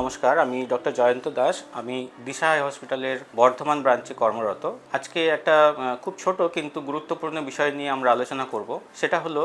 নমস্কার, আমি ডক্টর জয়ন্ত দাস। আমি দিশা আই হসপিটালের বর্ধমান ব্রাঞ্চে কর্মরত। আজকে একটা খুব ছোট কিন্তু গুরুত্বপূর্ণ বিষয় নিয়ে আমরা আলোচনা করব। সেটা হলো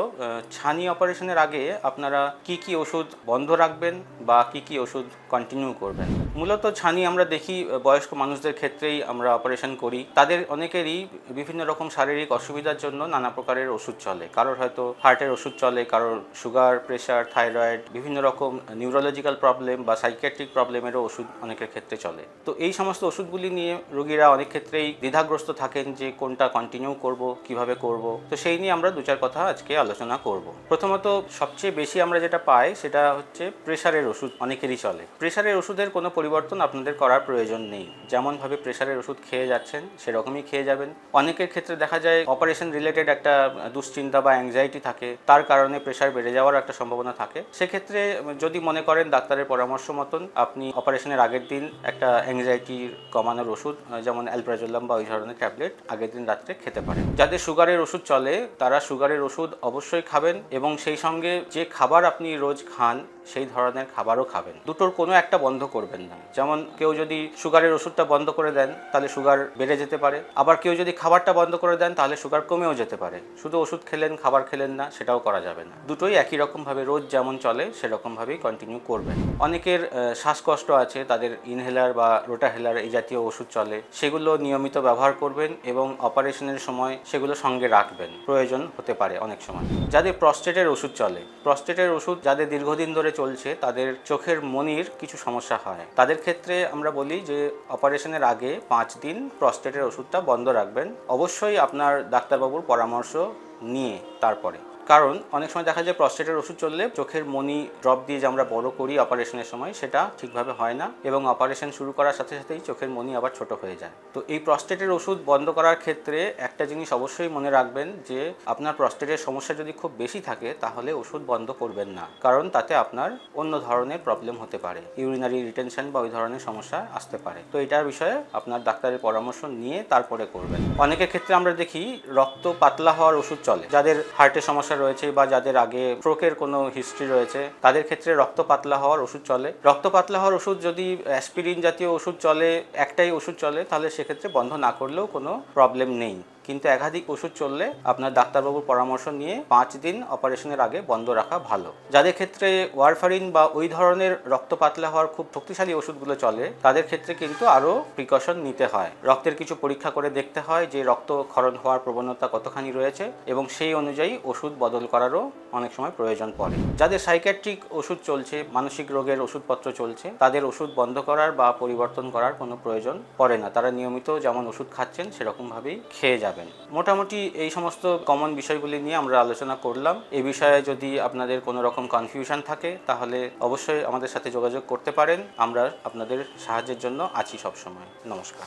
ছানি অপারেশনের আগে আপনারা কি কি ওষুধ বন্ধ রাখবেন বা কি কি ওষুধ কন্টিনিউ করবেন? মূলত ছানি আমরা দেখি বয়স্ক মানুষদের ক্ষেত্রেই আমরা অপারেশন করি। তাদের অনেকেরই বিভিন্ন রকম শারীরিক অসুবিধার জন্য নানা প্রকারের ওষুধ চলে। কারোর হয়তো হার্টের ওষুধ চলে, কারোর সুগার, প্রেশার, থাইরয়েড, বিভিন্ন রকম নিউরোলজিক্যাল প্রবলেম বা সাইকিয়াট্রিক প্রবলেমেরও ওষুধ অনেকের ক্ষেত্রে চলে। তো এই সমস্ত ওষুধগুলি নিয়ে রোগীরা অনেক ক্ষেত্রেই দ্বিধাগ্রস্ত থাকেন যে কোনটা কন্টিনিউ করব, কীভাবে করব। তো সেই নিয়ে আমরা দু চার কথা আজকে আলোচনা করব। প্রথমত সবচেয়ে বেশি আমরা যেটা পাই সেটা হচ্ছে প্রেশারের ওষুধ অনেকেরই চলে। প্রেশারের ওষুধের কোনো পরিবর্তন আপনাদের করার প্রয়োজন নেই। যেমনভাবে প্রেশারের ওষুধ খেয়ে যাচ্ছেন, সেরকমই খেয়ে যাবেন। অনেকের ক্ষেত্রে দেখা যায় অপারেশন রিলেটেড একটা দুশ্চিন্তা বা অ্যাংজাইটি থাকে, তার কারণে প্রেশার বেড়ে যাওয়ার একটা সম্ভাবনা থাকে। সেক্ষেত্রে যদি মনে করেন ডাক্তারের পরামর্শ মতন আপনি অপারেশনের আগের দিন একটা অ্যাংজাইটি কমানোর ওষুধ যেমন অ্যালপ্রাজোলাম বা ওই ধরনের ট্যাবলেট আগের দিন রাত্রে খেতে পারেন। যাদের সুগারের ওষুধ চলে, তারা সুগারের ওষুধ অবশ্যই খাবেন এবং সেই সঙ্গে যে খাবার আপনি রোজ খান, সেই ধরনের খাবারও খাবেন। দুটোর কোনো একটা বন্ধ করবেন না। যেমন কেউ যদি সুগারের ওষুধটা বন্ধ করে দেন, তাহলে সুগার বেড়ে যেতে পারে। আবার কেউ যদি খাবারটা বন্ধ করে দেন, তাহলে সুগার কমেও যেতে পারে। শুধু ওষুধ খেলেন, খাবার খেলেন না, সেটাও করা যাবে না। দুটোই একই রকমভাবে রোজ যেমন চলে, সেরকমভাবেই কন্টিনিউ করবেন। অনেকের শ্বাসকষ্ট আছে, তাদের ইনহেলার বা রোটাহেলার এই জাতীয় ওষুধ চলে, সেগুলো নিয়মিত ব্যবহার করবেন এবং অপারেশনের সময় সেগুলো সঙ্গে রাখবেন। প্রয়োজন হতে পারে অনেক সময়। যাদের প্রস্টেটের ওষুধ চলে প্রস্টেটের ওষুধ যাদের দীর্ঘদিন ধরে চলছে, তাদের চোখের মনির কিছু সমস্যা হয়। তাদের ক্ষেত্রে আমরা বলি যে অপারেশনের আগে পাঁচ দিন প্রস্টেটের ওষুধটা বন্ধ রাখবেন। অবশ্যই আপনার ডাক্তারবাবুর পরামর্শ নিয়ে তারপরে। কারণ অনেক সময় দেখা যায় প্রস্টেটের ওষুধ চললে চোখের মনি ড্রপ দিয়ে যে আমরা বড় করি অপারেশনের সময়, সেটা ঠিকভাবে হয় না এবং অপারেশন শুরু করার সাথে সাথেই চোখের মনি আবার ছোট হয়ে যায়। তো এই প্রস্টেটের ওষুধ বন্ধ করার ক্ষেত্রে একটা জিনিস অবশ্যই মনে রাখবেন যে, আপনার প্রস্টেটের সমস্যা যদি খুব বেশি থাকে, তাহলে ওষুধ বন্ধ করবেন না। কারণ তাতে আপনার অন্য ধরনের প্রবলেম হতে পারে ইউরিনারি রিটেনশন বা ওই ধরনের সমস্যা আসতে পারে। তো এটার বিষয়ে আপনার ডাক্তারের পরামর্শ নিয়ে তারপরে করবেন। অনেকের ক্ষেত্রে আমরা দেখি রক্ত পাতলা হওয়ার ওষুধ চলে। যাদের হার্টের সমস্যা রয়েছে বা যাদের আগে স্ট্রোকের কোনো হিস্ট্রি রয়েছে, তাদের ক্ষেত্রে রক্ত পাতলা হওয়ার ওষুধ চলে। রক্ত পাতলা হওয়ার ওষুধ যদি অ্যাসপিরিন জাতীয় ওষুধ চলে, একটাই ওষুধ চলে, তাহলে সেক্ষেত্রে বন্ধ না করলেও কোনো প্রবলেম নেই। কিন্তু একাধিক ওষুধ চললে আপনার ডাক্তারবাবুর পরামর্শ নিয়ে পাঁচ দিন অপারেশনের আগে বন্ধ রাখা ভালো। যাদের ক্ষেত্রে ওয়ারফারিন বা ওই ধরনের রক্ত পাতলা হওয়ার খুব শক্তিশালী ওষুধগুলো চলে, তাদের ক্ষেত্রে কিন্তু আরও প্রিকশন নিতে হয়। রক্তের কিছু পরীক্ষা করে দেখতে হয় যে রক্ত ক্ষরণ হওয়ার প্রবণতা কতখানি রয়েছে এবং সেই অনুযায়ী ওষুধ বদল করারও অনেক সময় প্রয়োজন পড়ে। যাদের সাইকিয়াট্রিক ওষুধ চলছে, মানসিক রোগের ওষুধপত্র চলছে, তাদের ওষুধ বন্ধ করার বা পরিবর্তন করার কোনো প্রয়োজন পড়ে না। তারা নিয়মিত যেমন ওষুধ খাচ্ছেন, সেরকমভাবেই খেয়ে যাবেন মোটামুটি এই সমস্ত কমন বিষয়গুলি নিয়ে আমরা আলোচনা করলাম। এ বিষয়ে যদি আপনাদের কোনো রকম কনফিউশন থাকে, তাহলে অবশ্যই আমাদের সাথে যোগাযোগ করতে পারেন। আমরা আপনাদের সাহায্যের জন্য আছি সবসময়। নমস্কার।